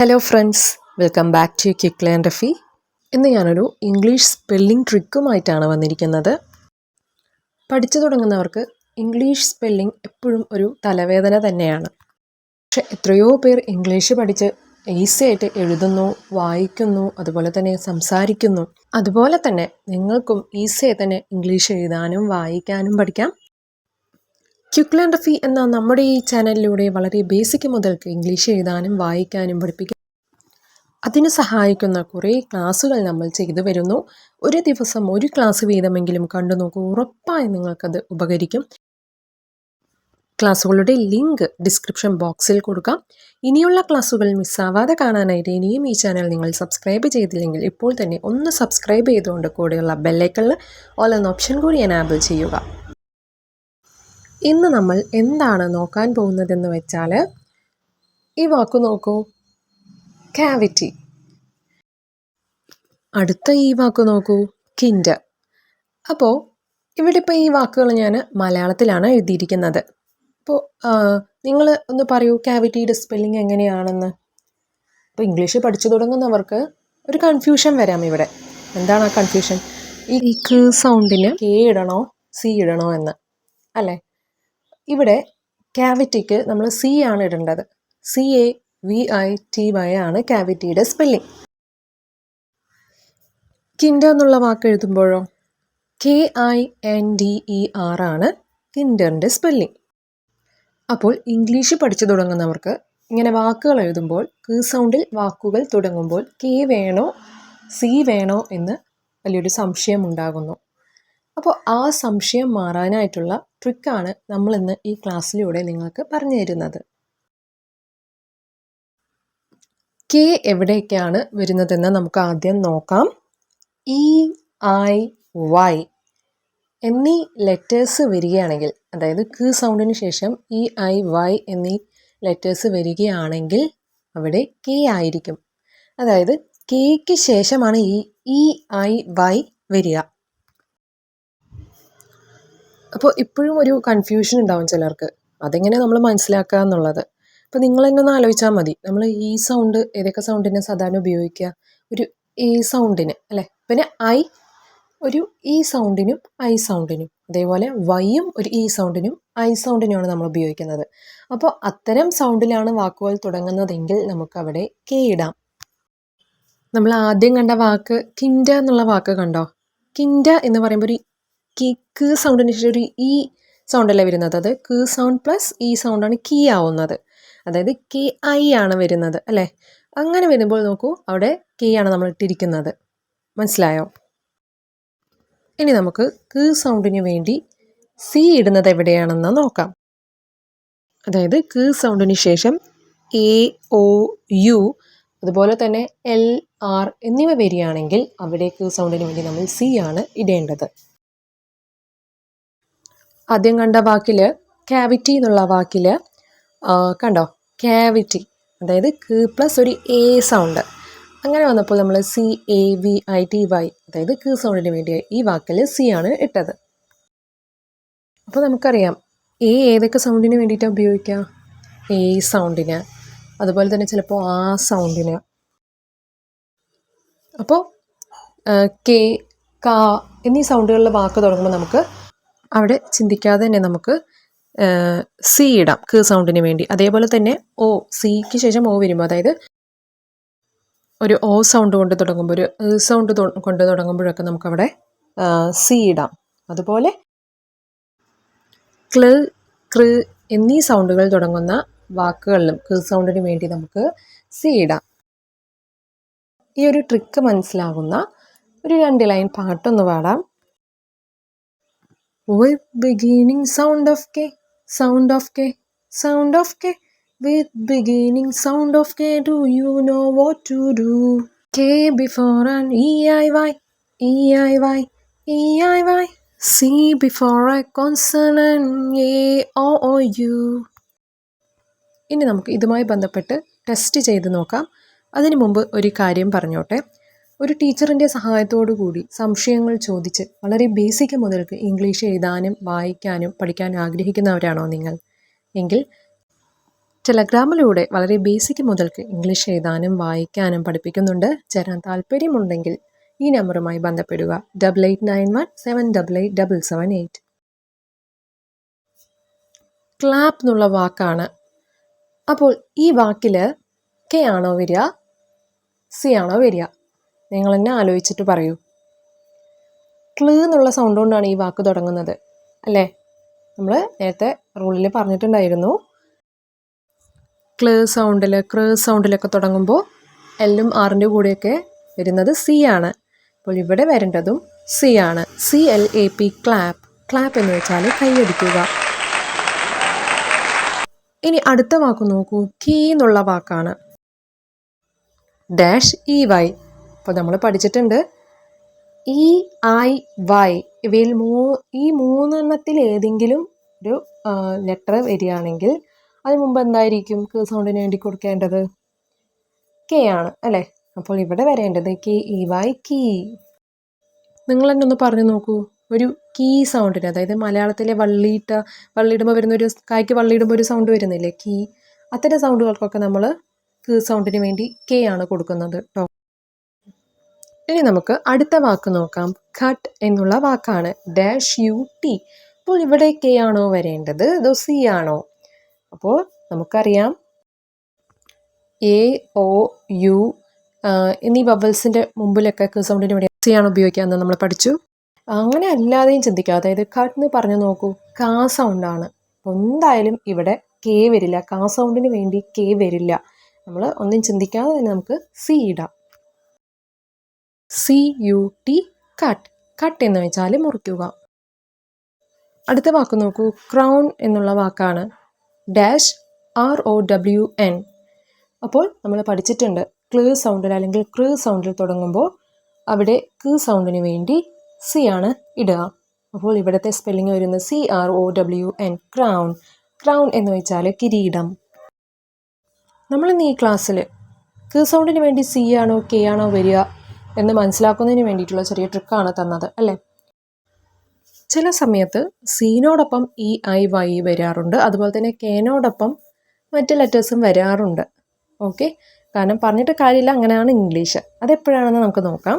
Hello friends welcome back to quick learn Rafi ഇന്ന് ഞാനൊരു English spelling ട്രിക്കുമായിട്ടാണ് വന്നിരിക്കുന്നത്. പഠിച്ചു തുടങ്ങുന്നവർക്ക് ഇംഗ്ലീഷ് സ്പെല്ലിംഗ് എപ്പോഴും ഒരു തലവേദന തന്നെയാണ്. പക്ഷെ എത്രയോ പേർ ഇംഗ്ലീഷ് പഠിച്ച് ഈസി ആയിട്ട് എഴുതുന്നു വായിക്കുന്നു അതുപോലെ തന്നെ സംസാരിക്കുന്നു. അതുപോലെ തന്നെ നിങ്ങൾക്കും ഈസി ആയി തന്നെ ഇംഗ്ലീഷ് എഴുതാനും വായിക്കാനും പഠിക്കാം. ക്യുക്ക് ലേൺ റഫി എന്ന നമ്മുടെ ഈ ചാനലിലൂടെ വളരെ ബേസിക് മുതൽക്ക് ഇംഗ്ലീഷ് എഴുതാനും വായിക്കാനും പഠിപ്പിക്കും അതിന് സഹായിക്കുന്ന കുറേ ക്ലാസ്സുകൾ നമ്മൾ ചെയ്തു വരുന്നു. ഒരു ദിവസം ഒരു ക്ലാസ് വീതമെങ്കിലും കണ്ടു നോക്കൂ. ഉറപ്പായും നിങ്ങൾക്കത് ഉപകരിക്കും. ക്ലാസ്സുകളുടെ ലിങ്ക് ഡിസ്ക്രിപ്ഷൻ ബോക്സിൽ കൊടുക്കാം. ഇനിയുള്ള ക്ലാസ്സുകൾ മിസ്സാവാതെ കാണാനായിട്ട് ഇനിയും ഈ ചാനൽ നിങ്ങൾ സബ്സ്ക്രൈബ് ചെയ്തില്ലെങ്കിൽ ഇപ്പോൾ തന്നെ ഒന്ന് സബ്സ്ക്രൈബ് ചെയ്തുകൊണ്ട് കൂടെയുള്ള ബെല്ലൈക്കണിൽ ഓൾ എന്ന ഓപ്ഷൻ കൂടി എനാബിൾ ചെയ്യുക. ഇന്ന് നമ്മൾ എന്താണ് നോക്കാൻ പോകുന്നതെന്ന് വെച്ചാൽ ഈ വാക്ക് നോക്കൂ. കാവിറ്റി അടുത്ത ഈ വാക്ക് നോക്കൂ. കിൻഡ് അപ്പോൾ ഇവിടെ ഇപ്പോൾ ഈ വാക്കുകൾ ഞാൻ മലയാളത്തിലാണ് എഴുതിയിരിക്കുന്നത്. അപ്പോൾ നിങ്ങൾ ഒന്ന് പറയൂ കാവിറ്റിയുടെ സ്പെല്ലിംഗ് എങ്ങനെയാണെന്ന്. അപ്പോൾ ഇംഗ്ലീഷ് പഠിച്ചു തുടങ്ങുന്നവർക്ക് ഒരു കൺഫ്യൂഷൻ വരാം ഇവിടെ. എന്താണ് ആ കൺഫ്യൂഷൻ ഈ ക് സൗണ്ടിന് കെ ഇടണോ സി ഇടണോ എന്ന്. അല്ലേ? ഇവിടെ ക്യാവിറ്റിക്ക് നമ്മൾ സി ആണ് ഇടേണ്ടത്. C A V I T Y ആണ് ക്യാവിറ്റിയുടെ സ്പെല്ലിംഗ് കിൻഡ എന്നുള്ള വാക്ക് എഴുതുമ്പോഴോ? K I N D E R ആണ് കിൻഡറിന്റെ സ്പെല്ലിംഗ് അപ്പോൾ ഇംഗ്ലീഷ് പഠിച്ചു തുടങ്ങുന്നവർക്ക് ഇങ്ങനെ വാക്കുകൾ എഴുതുമ്പോൾ കെ സൗണ്ടിൽ വാക്കുകൾ തുടങ്ങുമ്പോൾ കെ വേണോ സി വേണോ എന്ന് വലിയൊരു സംശയം ഉണ്ടാകുന്നു. അപ്പോൾ ആ സംശയം മാറാനായിട്ടുള്ള ട്രിക്കാണ് നമ്മൾ ഇന്ന് ഈ ക്ലാസ്സിലൂടെ നിങ്ങൾക്ക് പറഞ്ഞു തരുന്നത് കെ എവിടേക്കാണ് വരുന്നതെന്ന് നമുക്ക് ആദ്യം നോക്കാം. ഇ ഐ വൈ എന്നീ ലെറ്റേഴ്സ് വരികയാണെങ്കിൽ അതായത് ക് സൗണ്ടിന് ശേഷം ഇ ഐ വൈ എന്നീ ലെറ്റേഴ്സ് വരികയാണെങ്കിൽ അവിടെ കെ ആയിരിക്കും. അതായത് കെക്ക് ശേഷമാണ് ഈ ഇ ഐ വൈ വരിക. അപ്പോൾ ഇപ്പോഴും ഒരു കൺഫ്യൂഷൻ ഉണ്ടാവും ചിലർക്ക്. അതെങ്ങനെ നമ്മൾ മനസ്സിലാക്കുക എന്നുള്ളത്. അപ്പോൾ നിങ്ങൾ തന്നെ ഒന്ന് ആലോചിച്ചാൽ മതി. നമ്മൾ ഈ സൗണ്ട് ഏതൊക്കെ സൗണ്ടിനെ സാധാരണ ഉപയോഗിക്കുക? ഒരു എ സൗണ്ടിന് അല്ലേ? പിന്നെ ഐ ഒരു ഇ സൗണ്ടിനും ഐ സൗണ്ടിനും അതേപോലെ വൈയും ഒരു ഇ സൗണ്ടിനും ഐ സൗണ്ടിനുമാണ് നമ്മൾ ഉപയോഗിക്കുന്നത്. അപ്പോൾ അത്തരം സൗണ്ടിലാണ് വാക്കുകൾ തുടങ്ങുന്നതെങ്കിൽ നമുക്ക് അവിടെ കെ ഇടാം. നമ്മൾ ആദ്യം കണ്ട വാക്ക് കിൻഡ എന്നുള്ള വാക്ക് കണ്ടോ? കിൻഡ എന്ന് പറയുമ്പോൾ ഒരു കിക്ക് സൗണ്ടിന് ശേഷം ഒരു ഇ സൗണ്ടല്ലേ വരുന്നത്? അത് കീ സൗണ്ട് പ്ലസ് ഇ സൗണ്ടാണ് കീ ആവുന്നത്. അതായത് കെ ഐ ആണ് വരുന്നത് അല്ലേ? അങ്ങനെ വരുമ്പോൾ നോക്കൂ അവിടെ കെ ആണ് നമ്മൾ ഇട്ടിരിക്കുന്നത്. മനസ്സിലായോ? ഇനി നമുക്ക് കീ സൗണ്ടിന് വേണ്ടി സി ഇടുന്നത് എവിടെയാണെന്ന് നോക്കാം. അതായത് കീ സൗണ്ടിന് ശേഷം എ ഒ യു അതുപോലെ തന്നെ എൽ ആർ എന്നിവ വരികയാണെങ്കിൽ അവിടെ കീ സൗണ്ടിന് വേണ്ടി നമ്മൾ സി ആണ് ഇടേണ്ടത്. ആദ്യം കണ്ട വാക്കിൽ ക്യാവിറ്റി എന്നുള്ള വാക്കിൽ കണ്ടോ? ക്യാവിറ്റി അതായത് ക് പ്ലസ് ഒരു എ സൗണ്ട് അങ്ങനെ വന്നപ്പോൾ നമ്മൾ C A V I T Y അതായത് ക് സൗണ്ടിന് വേണ്ടി ഈ വാക്കിൽ സി ആണ് ഇട്ടത്. അപ്പോൾ നമുക്കറിയാം എ ഏതൊക്കെ സൗണ്ടിന് വേണ്ടിയിട്ടാണ് ഉപയോഗിക്കുക എ സൗണ്ടിന് അതുപോലെ തന്നെ ചിലപ്പോൾ ആ സൗണ്ടിന് അപ്പോൾ കെ ക എന്നീ സൗണ്ടുകളിലെ വാക്ക് തുടങ്ങുമ്പോൾ നമുക്ക് അവിടെ ചിന്തിക്കാതെ തന്നെ നമുക്ക് സി ഇടാം ക് സൗണ്ടിന് വേണ്ടി. അതേപോലെ തന്നെ ഓ സിക്ക് ശേഷം ഓ വരുമ്പോൾ അതായത് ഒരു ഓ സൗണ്ട് കൊണ്ട് തുടങ്ങുമ്പോൾ ഒരു സൗണ്ട് കൊണ്ട് തുടങ്ങുമ്പോഴൊക്കെ നമുക്കവിടെ സി ഇടാം. അതുപോലെ ക്ല് കൃ എന്നീ സൗണ്ടുകൾ തുടങ്ങുന്ന വാക്കുകളിലും ക് സൗണ്ടിന് വേണ്ടി നമുക്ക് സി ഇടാം. ഈ ഒരു ട്രിക്ക് മനസ്സിലാകുന്ന ഒരു രണ്ട് ലൈൻ പാട്ടൊന്ന് പാടാം. With beginning sound of K, sound of K, sound of K. With beginning sound of K, do you know what to do? K before an E I Y, E I Y, E I Y. C before a consonant A O O U. ഇനി നമുക്ക് ഇതുമായി ബന്ധപ്പെട്ട് test ചെയ്ത് നോക്കാം അതിനു മുമ്പ് ഒരു കാര്യം പറഞ്ഞോട്ടെ ഒരു ടീച്ചറിന്റെ സഹായത്തോടു കൂടി സംശയങ്ങൾ ചോദിച്ച് വളരെ ബേസിക് മുതൽക്ക് ഇംഗ്ലീഷ് എഴുതാനും വായിക്കാനും പഠിക്കാനും ആഗ്രഹിക്കുന്നവരാണോ നിങ്ങൾ? എങ്കിൽ ടെലഗ്രാമിലൂടെ വളരെ ബേസിക് മുതൽക്ക് ഇംഗ്ലീഷ് എഴുതാനും വായിക്കാനും പഠിപ്പിക്കുന്നുണ്ട്. ചേരാൻ താല്പര്യമുണ്ടെങ്കിൽ ഈ നമ്പറുമായി ബന്ധപ്പെടുക. Double eight nine one seven double eight double seven eight. Clap എന്നുള്ള വാക്കാണ്. അപ്പോൾ ഈ വാക്കിൽ കെ ആണോ വരിക? സി ആണോ വരിക? നിങ്ങൾ തന്നെ ആലോചിച്ചിട്ട് പറയൂ. ക്ലീ എന്നുള്ള സൗണ്ട് കൊണ്ടാണ് ഈ വാക്ക് തുടങ്ങുന്നത്. അല്ലേ? നമ്മൾ നേരത്തെ റൂളിൽ പറഞ്ഞിട്ടുണ്ടായിരുന്നു. ക്ലേ സൗണ്ടിൽ ക്രേ സൗണ്ടിലൊക്കെ തുടങ്ങുമ്പോൾ എല്ലും ആറിന്റെ കൂടെയൊക്കെ വരുന്നത് സി ആണ്. അപ്പോൾ ഇവിടെ വരേണ്ടതും സി ആണ്. C L A P clap clap എന്ന് വെച്ചാൽ കൈയടിക്കുക ഇനി അടുത്ത വാക്ക് നോക്കൂ. കീ എന്നുള്ള വാക്കാണ്. ഡാഷ് ഇ വൈ അപ്പോൾ നമ്മൾ പഠിച്ചിട്ടുണ്ട്. ഈ ഐ വൈ ഇവയിൽ മൂ ഈ മൂന്നെണ്ണത്തിൽ ഏതെങ്കിലും ഒരു ലെറ്റർ വരികയാണെങ്കിൽ അതിന് മുമ്പ് എന്തായിരിക്കും ക് സൗണ്ടിന് വേണ്ടി കൊടുക്കേണ്ടത്? കെ ആണ് അല്ലേ? അപ്പോൾ ഇവിടെ വരേണ്ടത് കെ ഇ വൈ കീ നിങ്ങൾ തന്നെ ഒന്ന് പറഞ്ഞു നോക്കൂ. ഒരു കീ സൗണ്ടിന് അതായത് മലയാളത്തിലെ വള്ളിയിട്ട വള്ളിയിടുമ്പോൾ വരുന്ന ഒരു കായ്ക്ക് വള്ളിയിടുമ്പോൾ ഒരു സൗണ്ട് വരുന്നില്ലേ? കീ അത്തരം സൗണ്ടുകൾക്കൊക്കെ നമ്മൾ കീ സൗണ്ടിന് വേണ്ടി കെ ആണ് കൊടുക്കുന്നത് കേട്ടോ ഇനി നമുക്ക് അടുത്ത വാക്ക് നോക്കാം. ഖട്ട് എന്നുള്ള വാക്കാണ്. Dash U T. അപ്പോൾ ഇവിടെ കെ ആണോ വരേണ്ടത്? അതോ സി ആണോ? അപ്പോൾ നമുക്കറിയാം. എ ഒ യു എന്നീ ബബിൾസിന്റെ മുമ്പിലൊക്കെ സൗണ്ടിന് വേണ്ടി സി ആണ് ഉപയോഗിക്കുക എന്ന് നമ്മൾ പഠിച്ചു. അങ്ങനെ അല്ലാതെയും ചിന്തിക്കുക അതായത് ഖട്ട് എന്ന് പറഞ്ഞു നോക്കൂ കാ സൗണ്ടാണ് അപ്പോൾ എന്തായാലും ഇവിടെ കെ വരില്ല. കാ സൗണ്ടിന് വേണ്ടി കെ വരില്ല. നമ്മൾ ഒന്നും ചിന്തിക്കാതെ തന്നെ നമുക്ക് സി ഇടാം. C U T cut. Cut എന്ന് വെച്ചാൽ മുറിക്കുക. അടുത്ത വാക്ക് നോക്കൂ. ക്രൗൺ എന്നുള്ള വാക്കാണ്. Dash R O W N. അപ്പോൾ നമ്മൾ പഠിച്ചിട്ടുണ്ട്. ക്ലീ സൗണ്ടിൽ അല്ലെങ്കിൽ ക്രീ സൗണ്ടിൽ തുടങ്ങുമ്പോൾ അവിടെ ക് സൗണ്ടിന് വേണ്ടി സി ആണ് ഇടുക. അപ്പോൾ ഇവിടുത്തെ സ്പെല്ലിംഗ് വരുന്നത് C R O W N crown. Crown എന്ന് വെച്ചാൽ കിരീടം. നമ്മളിന്ന് ഈ ക്ലാസ്സിൽ ക് സൗണ്ടിന് വേണ്ടി സി ആണോ കെ ആണോ വരിക എന്ന് മനസ്സിലാക്കുന്നതിന് വേണ്ടിയിട്ടുള്ള ചെറിയ ട്രിക്കാണ് തന്നത് അല്ലേ? ചില സമയത്ത് സീനോടൊപ്പം ഇ ഐ വൈ വരാറുണ്ട്. അതുപോലെ തന്നെ കേനോടൊപ്പം മറ്റ് ലെറ്റേഴ്സും വരാറുണ്ട്. ഓക്കെ കാരണം പറഞ്ഞിട്ട് കാര്യമില്ല അങ്ങനെയാണ് ഇംഗ്ലീഷ് അതെപ്പോഴാണെന്ന് നമുക്ക് നോക്കാം.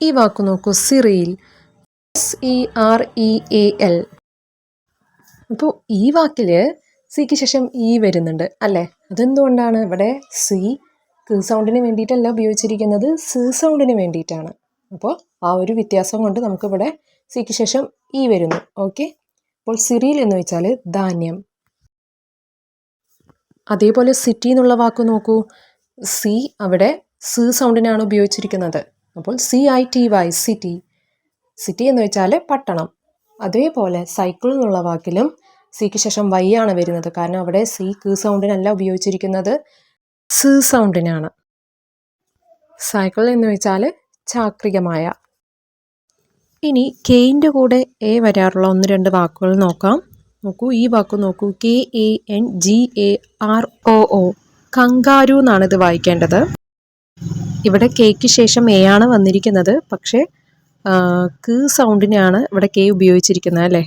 ഈ വാക്ക് നോക്കൂ സിറിയിൽ S E R E A L അപ്പോൾ ഈ വാക്കിൽ സിക്ക് ശേഷം ഇ വരുന്നുണ്ട് അല്ലേ? അതെന്തുകൊണ്ടാണ് ഇവിടെ സി സൗണ്ടിന് വേണ്ടിയിട്ടല്ല ഉപയോഗിച്ചിരിക്കുന്നത് സി സൗണ്ടിന് വേണ്ടിയിട്ടാണ്. അപ്പോൾ ആ ഒരു വ്യത്യാസം കൊണ്ട് നമുക്കിവിടെ സിക്ക് ശേഷം ഈ വരുന്നു. ഓക്കെ? അപ്പോൾ സിറിയിൽ എന്ന് വെച്ചാൽ ധാന്യം. അതേപോലെ സിറ്റി എന്നുള്ള വാക്ക് നോക്കൂ. സി അവിടെ സി സൗണ്ടിനാണ് ഉപയോഗിച്ചിരിക്കുന്നത്. അപ്പോൾ C I T Y city. City എന്ന് വെച്ചാൽ പട്ടണം. അതേപോലെ സൈക്കിൾ എന്നുള്ള വാക്കിലും സിക്ക് ശേഷം വൈ ആണ് വരുന്നത്. കാരണം അവിടെ സി ക് സൗണ്ടിനല്ല ഉപയോഗിച്ചിരിക്കുന്നത്. സി സൗണ്ടിനാണ്. സൈക്കിൾ എന്ന് വെച്ചാൽ ചാക്രികമായ. ഇനി കെയിന്റെ കൂടെ എ വരാറുള്ള ഒന്ന് രണ്ട് വാക്കുകൾ നോക്കാം. നോക്കൂ ഈ വാക്ക് നോക്കൂ. K A N G A R O O. Kangaroo എന്നാണ് ഇത് വായിക്കേണ്ടത്. ഇവിടെ കെക്ക് ശേഷം എ ആണ് വന്നിരിക്കുന്നത്. പക്ഷേ ക് സൗണ്ടിനാണ് ഇവിടെ കെ ഉപയോഗിച്ചിരിക്കുന്നത് അല്ലേ?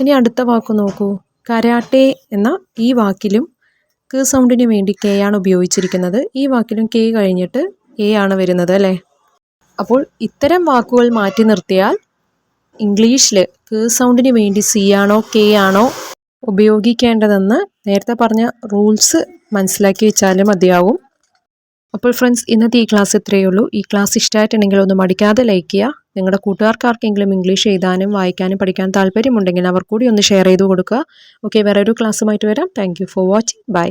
ഇനി അടുത്ത വാക്ക് നോക്കൂ. കരാട്ടെ എന്ന ഈ വാക്കിലും ക് സൗണ്ടിന് വേണ്ടി കെ ആണ് ഉപയോഗിച്ചിരിക്കുന്നത്. ഈ വാക്കിലും കെ കഴിഞ്ഞിട്ട് എ ആണ് വരുന്നത് അല്ലേ? അപ്പോൾ ഇത്തരം വാക്കുകൾ മാറ്റി നിർത്തിയാൽ ഇംഗ്ലീഷിൽ ക് സൗണ്ടിന് വേണ്ടി സി ആണോ കെ ആണോ ഉപയോഗിക്കേണ്ടതെന്ന് നേരത്തെ പറഞ്ഞ റൂൾസ് മനസ്സിലാക്കി വെച്ചാലും മതിയാവും. അപ്പോൾ ഫ്രണ്ട്സ് ഇന്നത്തെ ഈ ക്ലാസ് ഇത്രയേ ഉള്ളൂ. ഈ ക്ലാസ് ഇഷ്ടമായിട്ടുണ്ടെങ്കിൽ ഒന്ന് മടിക്കാതെ ലൈക്ക് ചെയ്യുക. നിങ്ങളുടെ കൂട്ടുകാർക്കാർക്കെങ്കിലും ഇംഗ്ലീഷ് എഴുതാനും വായിക്കാനും പഠിക്കാൻ താല്പര്യമുണ്ടെങ്കിൽ അവർ കൂടി ഒന്ന് ഷെയർ ചെയ്ത് കൊടുക്കുക. ഓക്കെ വേറെ ഒരു ക്ലാസ്സുമായിട്ട് വരാം. Thank for watching. ബൈ.